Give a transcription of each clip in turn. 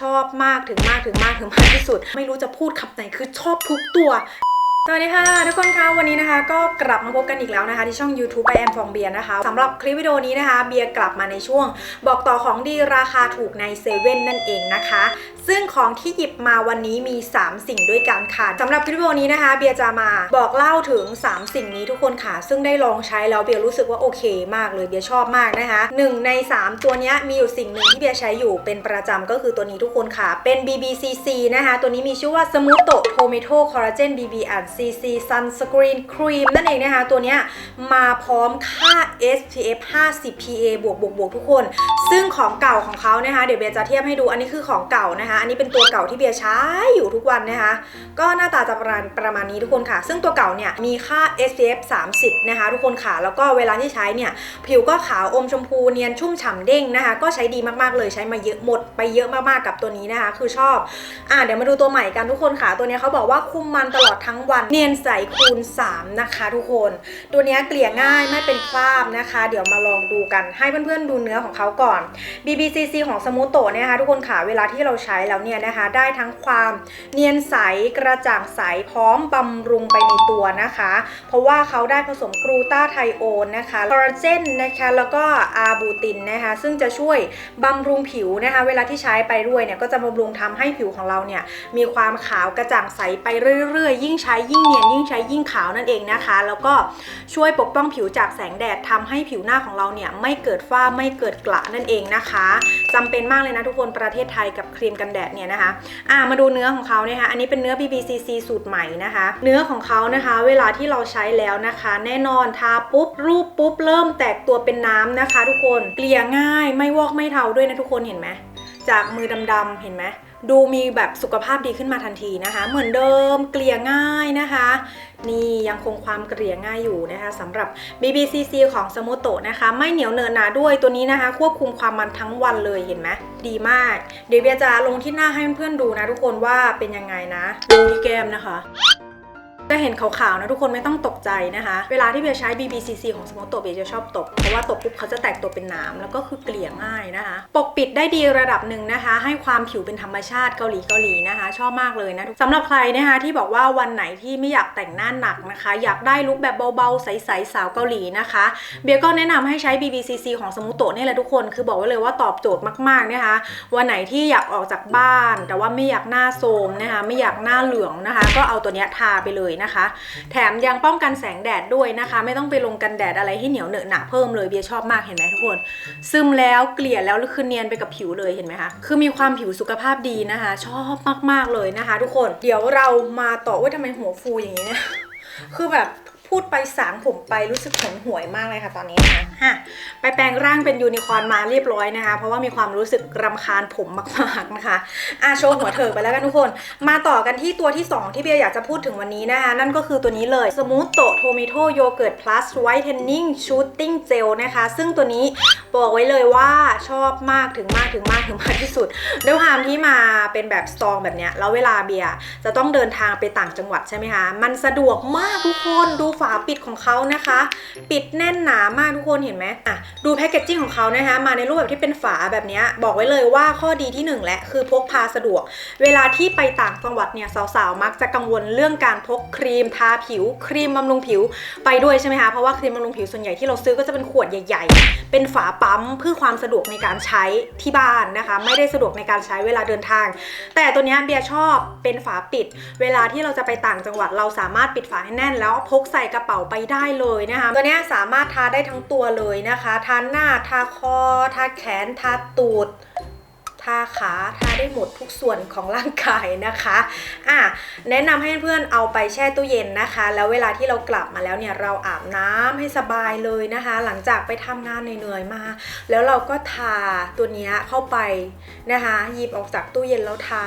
ชอบมากถึงมากถึงมากถึงมากที่สุด ไม่รู้จะพูดคำไหนคือชอบทุกตัวสวัสดีค่ะทุกคนคะวันนี้นะคะก็กลับมาพบกันอีกแล้วนะคะ ที่ช่อง YouTube ไปแอมฟองเบียนะคะสำหรับคลิปวิดีโอนี้นะคะ เบียร์กลับมาในช่วง บอกต่อของดีราคาถูกในเซเว่นนั่นเองนะคะซึ่งของที่หยิบมาวันนี้มี 3 สิ่งด้วยกันค่ะสำหรับคลิปวิดีโอนี้นะคะ เบียจะมาบอกเล่าถึง 3 สิ่งนี้ทุกคนค่ะ ซึ่งได้ลองใช้แล้วเบียรู้สึกว่าโอเค มากเลยเบียชอบมากนะคะหนึ่งใน 3 ตัวนี้มีอยู่สิ่งหนึ่งที่เบียใช้อยู่เป็นประจำก็คือตัวนี้ทุกคนค่ะ เป็น BBCC นะคะ ตัวนี้มีชื่อว่า Smuto Tomato Collagen BB and CC Sunscreen Cream นั่นเองนะคะ ตัวนี้มาพร้อมค่า SPF 50 PA บวกบวกบวกทุกคน ซึ่งของเก่าของเขานะคะเดี๋ยวเบียจะเทียบให้ดูอันนี้คือของเก่านะคะอันนี้เป็นตัวเก่าที่เบียร์ใช้อยู่ทุกวันนะคะ ก็หน้าตาจะประมาณประมาณนี้ทุกคนค่ะ ซึ่งตัวเก่าเนี่ยมีค่า SPF 30 นะคะ ทุกคนค่ะ แล้วก็เวลาที่ใช้เนี่ยผิวก็ขาวอมชมพูเนียนชุ่มฉ่ำเด้งนะคะ ก็ใช้ดีมากๆเลยใช้มาเยอะหมดไปเยอะมากๆกับตัวนี้นะคะ คือชอบอะเดี๋ยวมาดูตัวใหม่กันทุกคนค่ะ ตัวนี้เขาบอกว่าคุมมันตลอดทั้งวันเนียนใสคูณ 3 นะคะ ทุกคน ตัวนี้เกลี่ยง่ายไม่เป็นคราบนะคะ เดี๋ยวมาลองดูกันให้เพื่อนๆดูเนื้อของเขาก่อน BBCC ของสมูโตเนี่ยนะคะทุกคนค่ะเวลาที่เราใช้แล้วเนี่ยนะคะได้ทั้งความเนียนใสกระจ่างใสพร้อมบำรุงไปในตัวนะคะ เพราะว่าเขาได้ผสมกรูตาไทโอนนะคะคอลลาเจนนะคะแล้วก็อาบูตินนะคะซึ่งจะช่วยบำรุงผิวนะคะ เวลาที่ใช้ไปด้วยเนี่ยก็จะบำรุงทำให้ผิวของเราเนี่ยมีความขาวกระจ่างใสไปเรื่อยๆ ยิ่งใช้ยิ่งเนียนยิ่งใช้ยิ่งขาวนั่นเองนะคะ แล้วก็ช่วยปกป้องผิวจากแสงแดดทำให้ผิวหน้าของเราเนี่ยไม่เกิดฝ้าไม่เกิดกระนั่นเองนะคะจำเป็นมากเลยนะทุกคนประเทศไทยกับครีมกันแดดเนี่ยนะคะอ่ามาดูเนื้อของเขาเนี่ยค่ะอันนี้เป็นเนื้อ BBCC สูตรใหม่นะคะ เนื้อของเขานะคะ เวลาที่เราใช้แล้วนะคะ แน่นอนทาปุ๊บรูปปุ๊บเริ่มแตกตัวเป็นน้ำนะคะ ทุกคนเกลี่ยง่ายไม่วอกไม่เทาด้วยนะทุกคนเห็นไหม จากมือดำๆเห็นไหมดูมีแบบสุขภาพดีขึ้นมาทันทีนะคะ เหมือนเดิมเกลี่ยง่ายนะคะ นี่ยังคงความเกลี่ยง่ายอยู่นะคะสำหรับ BBCC ของสมุโตะนะคะ ไม่เหนียวเนินหนาด้วยตัวนี้นะคะ ควบคุมความมันทั้งวันเลยเห็นไหมดีมาก เดี๋ยวเบียจะลงที่หน้าให้เพื่อนๆดูนะทุกคนว่าเป็นยังไงนะลงที่แก้มนะคะ จะเห็นขาวๆนะทุกคนไม่ต้องตกใจนะคะ เวลาที่เบียร์ใช้ BBCC ของสโมโตเบียร์จะชอบตบเพราะว่าตบปุ๊บเขาจะแตกตัวเป็นน้ำแล้วก็คือเกลี่ยง่ายนะคะ ปกปิดได้ดีระดับหนึ่งนะคะ ให้ความผิวเป็นธรรมชาติเกาหลีเกาหลีนะคะ ชอบมากเลยนะสำหรับใครนะคะที่บอกว่าวันไหนที่ไม่อยากแต่งหน้าหนักนะคะ อยากได้ลุคแบบเบาๆใสๆสาวเกาหลีนะคะ เบียร์ก็แนะนำให้ใช้ BBCC ของสมุโตนี่แหละทุกคนคือบอกไว้เลยว่าตอบโจทย์มากๆนะคะ วันไหนที่อยากออกจากบ้าน แต่ว่าไม่อยากหน้าโทมนะคะ ไม่อยากหน้าเหลืองนะคะ ก็เอาตัวนี้ทาไปเลยนะคะ แถมยังป้องกันแสงแดดด้วยนะคะ ไม่ต้องไปลงกันแดดอะไรให้เหนียวเหนอะหนะเพิ่มเลยเบียชอบมากเห็นไหมทุกคน ซึมแล้วเกลี่ยแล้วคือเนียนไปกับผิวเลยเห็นไหมคะคือมีความผิวสุขภาพดีนะคะ ชอบมากๆเลยนะคะ ทุกคนเดี๋ยวเรามาต่อว่าทำไมหัวฟูอย่างนี้เนี่ยคือแบบ พูดไปสางผมไปรู้สึกหนหวยมากเลยค่ะตอนนี้นะฮะไปแปลงร่างเป็นยูนิคอร์นมาเรียบร้อยนะคะ เพราะว่ามีความรู้สึกรำคาญผมมากๆนะคะอะโชว์หัวเถิกไปแล้วกันทุกคน มาต่อกันที่ตัวที่ 2 ที่เบียร์อยากจะพูดถึงวันนี้นะคะ นั่นก็คือตัวนี้เลย Smooth t o Tomato Yogurt Plus Whitening Shooting Gel นะคะ ซึ่งตัวนี้บอกไว้เลยว่าชอบมากถึงมากถึงมากถึงมากที่สุดด้วยความที่มาเป็นแบบสตองแบบเนี้ยแล้วเวลาเบียร์จะต้องเดินทางไปต่างจังหวัดใช่ไหมคะมันสะดวกมากทุกคนดูฝาปิดของเขานะคะ ปิดแน่นหนามากทุกคนเห็นไหมอะดูแพคเกจจิ้งของเขานะคะมาในรูปแบบที่เป็นฝาแบบนี้บอกไว้เลยว่าข้อดีที่หนึ่งแหละคือพกพาสะดวก เวลาที่ไปต่างจังหวัดเนี่ยสาวๆมักจะกังวลเรื่องการพกครีมทาผิว ครีมบำรุงผิวไปด้วยใช่ไหมคะเพราะว่าครีมบำรุงผิวส่วนใหญ่ที่เราซื้อก็จะเป็นขวดใหญ่ ๆ เป็นฝาปั๊มเพื่อความสะดวกในการใช้ที่บ้านนะคะ ไม่ได้สะดวกในการใช้เวลาเดินทาง แต่ตัวนี้เบียร์ชอบเป็นฝาปิด เวลาที่เราจะไปต่างจังหวัดเราสามารถปิดฝาให้แน่น แล้วพกใส่กระเป๋าไปได้เลยนะคะ ตัวนี้สามารถทาได้ทั้งตัวเลยนะคะ ทาหน้า ทาคอ ทาแขน ทาตูด ทาขาทาได้หมดทุกส่วนของร่างกายนะคะอะแนะนำให้เพื่อนเอาไปแช่ตู้เย็นนะคะ แล้วเวลาที่เรากลับมาแล้วเนี่ยเราอาบน้ำให้สบายเลยนะคะ หลังจากไปทำงานเหนื่อยๆมา แล้วเราก็ทาตัวนี้เข้าไปนะคะหยิบออกจากตู้เย็นแล้วทา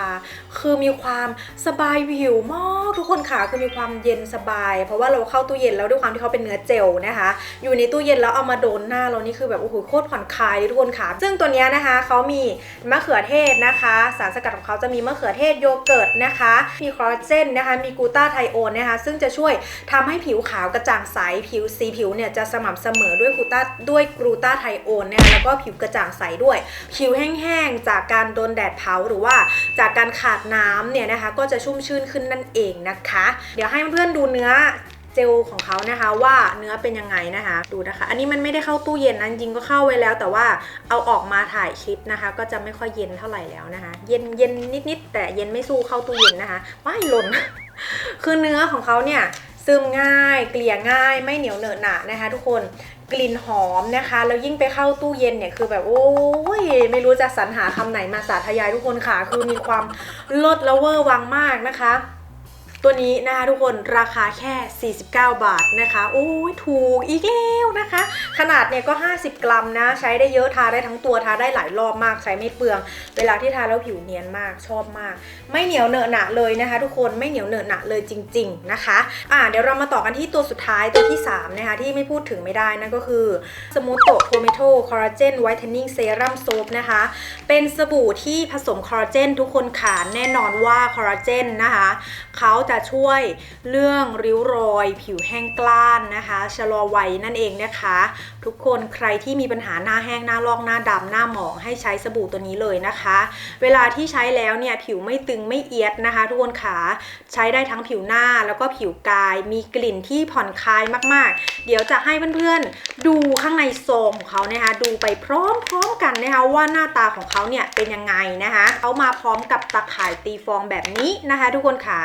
คือมีความสบายผิวมากทุกคนค่ะคือมีความเย็นสบาย เพราะว่าเราเข้าตู้เย็นแล้วด้วยความที่เขาเป็นเนื้อเจลนะคะ อยู่ในตู้เย็นแล้วเอามาโดนหน้าเรานี่คือแบบโอ้โหโคตรผ่อนคลายเลยทุกคนค่ะ ซึ่งตัวนี้นะคะเขามีมะเขือเทศนะคะ สารสกัดของเขาจะมีมะเขือเทศโยเกิร์ตนะคะ มีคอลลาเจนนะคะ มีกูตาไทโอนนะคะ ซึ่งจะช่วยทำให้ผิวขาวกระจ่างใส ผิวสีผิวเนี่ยจะสม่ำเสมอด้วยกูตาด้วยกูตาไทโอนนะคะ แล้วก็ผิวกระจ่างใสด้วย ผิวแห้งๆ จากการโดนแดดเผาหรือว่าจากการขาดน้ำเนี่ยนะคะ ก็จะชุ่มชื่นขึ้นนั่นเองนะคะ เดี๋ยวให้เพื่อนดูเนื้อ เจลของเขานะคะว่าเนื้อเป็นยังไงนะคะดูนะคะ อันนี้มันไม่ได้เข้าตู้เย็นนะจริงก็เข้าไว้แล้ว แต่ว่าเอาออกมาถ่ายคลิปนะคะ ก็จะไม่ค่อยเย็นเท่าไหร่แล้วนะคะ เย็นเย็นนิดๆแต่เย็นไม่สู้เข้าตู้เย็นนะคะว้ายหล่นคือเนื้อของเขาเนี่ยซึมง่าย เกลี่ยง่ายไม่เหนียวเหนอะหนะนะคะ ทุกคนกลิ่นหอมนะคะ แล้วยิ่งไปเข้าตู้เย็นเนี่ยคือแบบโอ้ยไม่รู้จะสรรหาคำไหนมาสาธยายทุกคนค่ะ คือมีความลดละเวอร์วังมากนะคะ ตัวนี้นะคะทุกคนราคาแค่ 49 บาทนะคะโอ้ยถูกอีกแล้วนะคะ ขนาดเนี่ยก็ 50 กรัมนะ ใช้ได้เยอะทาได้ทั้งตัวทาได้หลายรอบมากใช้ไม่เปลือง เวลาที่ทาแล้วผิวเนียนมากชอบมาก ไม่เหนียวเหนอะหนะเลยนะคะ ทุกคนไม่เหนียวเหนอะหนะเลยจริง ๆนะคะอ่าเดี๋ยวเรามาต่อกันที่ตัวสุดท้ายตัวที่ 3 นะคะ ที่ไม่พูดถึงไม่ได้นั่นก็คือสมูทโตโทเมโตคอลลาเจนไวท์เทนนิ่งเซรั่มโซฟนะคะ เป็นสบู่ที่ผสมคอลลาเจนทุกคนขาแน่นอนว่าคอลลาเจนนะคะเขาจะช่วยเรื่องริ้วรอย ผิวแห้งกล้านนะคะชะลอวัยนั่นเองนะคะ ทุกคนใครที่มีปัญหาหน้าแห้งหน้าลอกหน้าดำหน้าหมองให้ใช้สบู่ตัวนี้เลยนะคะ เวลาที่ใช้แล้วเนี่ยผิวไม่ตึงไม่เอียดนะคะ ทุกคนขาใช้ได้ทั้งผิวหน้าแล้วก็ผิวกาย มีกลิ่นที่ผ่อนคลายมากๆ เดี๋ยวจะให้เพื่อนๆดูข้างในโซมของเขานะคะดูไปพร้อมๆกันนะคะว่าหน้าตาของเขาเนี่ยเป็นยังไงนะคะเขามาพร้อมกับตะข่ายตีฟองแบบนี้นะคะ ทุกคนขา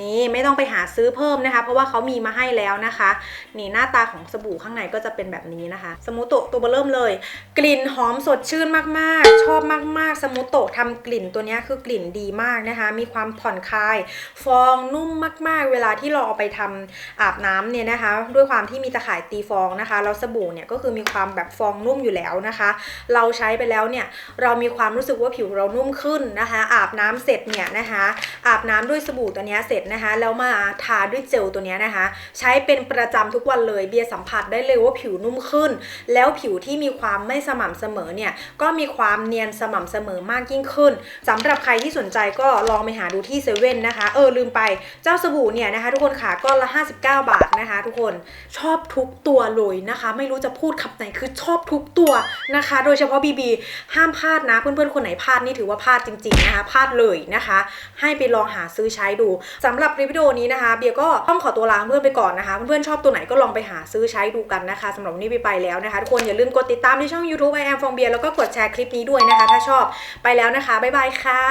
นี่ไม่ต้องไปหาซื้อเพิ่มนะคะ เพราะว่าเขามีมาให้แล้วนะคะ นี่หน้าตาของสบู่ข้างในก็จะเป็นแบบนี้นะคะ สมูโตะตัวเบอร์เริ่มเลย กลิ่นหอมสดชื่นมากๆ ชอบมากๆ สมูโตะทำกลิ่นตัวนี้คือกลิ่นดีมากนะคะ มีความผ่อนคลาย ฟองนุ่มมากๆ เวลาที่เราเอาไปทำอาบน้ำเนี่ยนะคะ ด้วยความที่มีตะข่ายตีฟองนะคะแล้วสบู่เนี่ยก็คือมีความแบบฟองนุ่มอยู่แล้วนะคะ เราใช้ไปแล้วเนี่ยเรามีความรู้สึกว่าผิวเรานุ่มขึ้นนะคะ อาบน้ำเสร็จเนี่ยนะคะ อาบน้ำด้วยสบู่ตัวนี้เสร็จนะคะแล้วมาทาด้วยเจลตัวนี้นะคะ ใช้เป็นประจำทุกวันเลยเบียร์สัมผัสได้เลยว่าผิวนุ่มขึ้น แล้วผิวที่มีความไม่สม่ำเสมอเนี่ยก็มีความเนียนสม่ำเสมอมากยิ่งขึ้นสำหรับใครที่สนใจก็ลองไปหาดูที่เซเว่นนะคะเออลืมไปเจ้าสบู่เนี่ยนะคะ ทุกคนขาก้อนละ 59 บาทนะคะ ทุกคนชอบทุกตัวเลยนะคะ ไม่รู้จะพูดคำไหนคือชอบทุกตัวนะคะ โดยเฉพาะบีบีห้ามพลาดนะเพื่อนๆคนไหนพลาดนี่ถือว่าพลาดจริงๆนะคะพลาดเลยนะคะ ให้ไปลองหาซื้อใช้ดูสำหรับคลิปวิดีโอนี้นะคะเบียร์ก็ต้องขอตัวลาเพื่อนไปก่อนนะคะ เพื่อนๆชอบตัวไหนก็ลองไปหาซื้อใช้ดูกันนะคะสำหรับวันนี้ไปไปแล้วนะคะทุกคนอย่าลืมกดติดตามที่ช่อง YouTube I am ฟองเบียร์แล้วก็กดแชร์คลิปนี้ด้วยนะคะ ถ้าชอบไปแล้วนะคะบ๊ายบายค่ะ